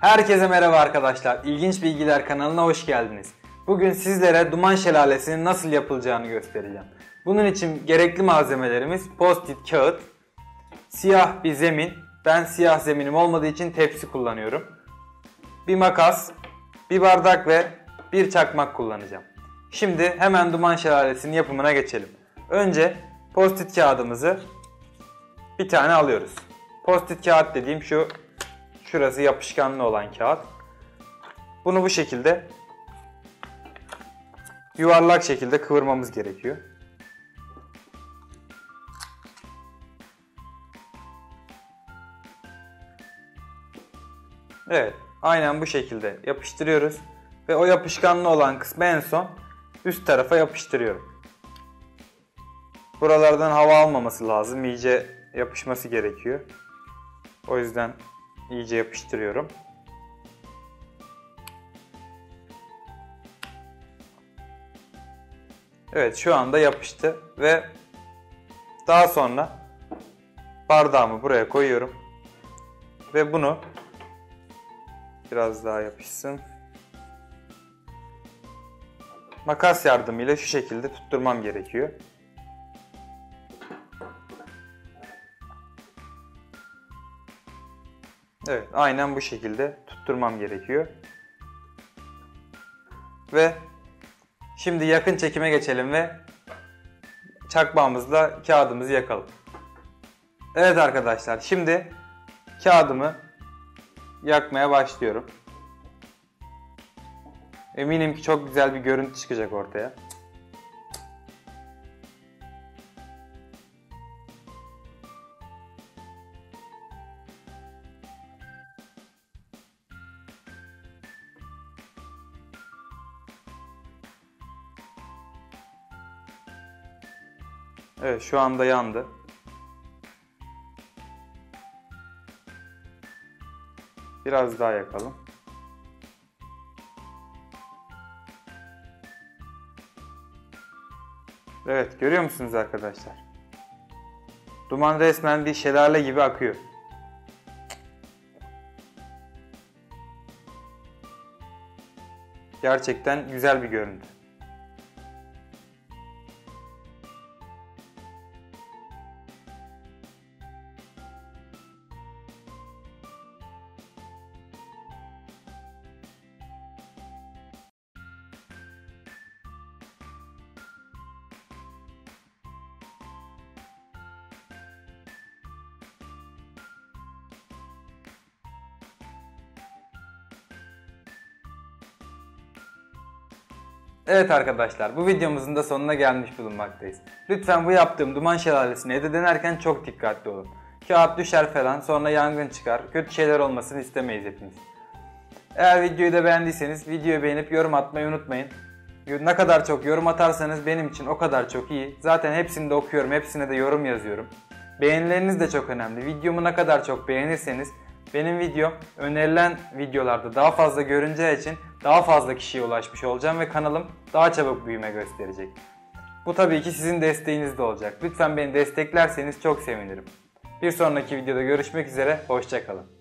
Herkese merhaba arkadaşlar. İlginç Bilgiler kanalına hoş geldiniz. Bugün sizlere duman şelalesinin nasıl yapılacağını göstereceğim. Bunun için gerekli malzemelerimiz post-it kağıt, siyah bir zemin. Ben siyah zeminim olmadığı için tepsi kullanıyorum. Bir makas, bir bardak ve bir çakmak kullanacağım. Şimdi hemen duman şelalesinin yapımına geçelim. Önce post-it kağıdımızı bir tane alıyoruz. Post-it kağıt dediğim şu şurası yapışkanlı olan kağıt. Bunu bu şekilde yuvarlak şekilde kıvırmamız gerekiyor. Evet, aynen bu şekilde yapıştırıyoruz ve o yapışkanlı olan kısmı en son üst tarafa yapıştırıyorum. Buralardan hava almaması lazım, iyice yapışması gerekiyor. O yüzden iyice yapıştırıyorum. Evet şu anda yapıştı ve daha sonra bardağımı buraya koyuyorum ve bunu biraz daha yapışsın. Makas yardımıyla şu şekilde tutturmam gerekiyor. Evet aynen bu şekilde tutturmam gerekiyor. Ve şimdi yakın çekime geçelim ve çakmağımızla kağıdımızı yakalım. Evet arkadaşlar şimdi kağıdımı yakmaya başlıyorum. Eminim ki çok güzel bir görüntü çıkacak ortaya. Evet şu anda yandı. Biraz daha yakalım. Evet görüyor musunuz arkadaşlar? Duman resmen bir şelale gibi akıyor. Gerçekten güzel bir görüntü. Evet arkadaşlar bu videomuzun da sonuna gelmiş bulunmaktayız. Lütfen bu yaptığım duman şelalesini evde denerken çok dikkatli olun. Kağıt düşer falan sonra yangın çıkar. Kötü şeyler olmasını istemeyiz hepimiz. Eğer videoyu da beğendiyseniz videoyu beğenip yorum atmayı unutmayın. Ne kadar çok yorum atarsanız benim için o kadar çok iyi. Zaten hepsini de okuyorum, hepsine de yorum yazıyorum. Beğenileriniz de çok önemli. Videomu ne kadar çok beğenirseniz benim videom önerilen videolarda daha fazla görüneceği için daha fazla kişiye ulaşmış olacağım ve kanalım daha çabuk büyüme gösterecek. Bu tabii ki sizin desteğiniz de olacak. Lütfen beni desteklerseniz çok sevinirim. Bir sonraki videoda görüşmek üzere, hoşçakalın.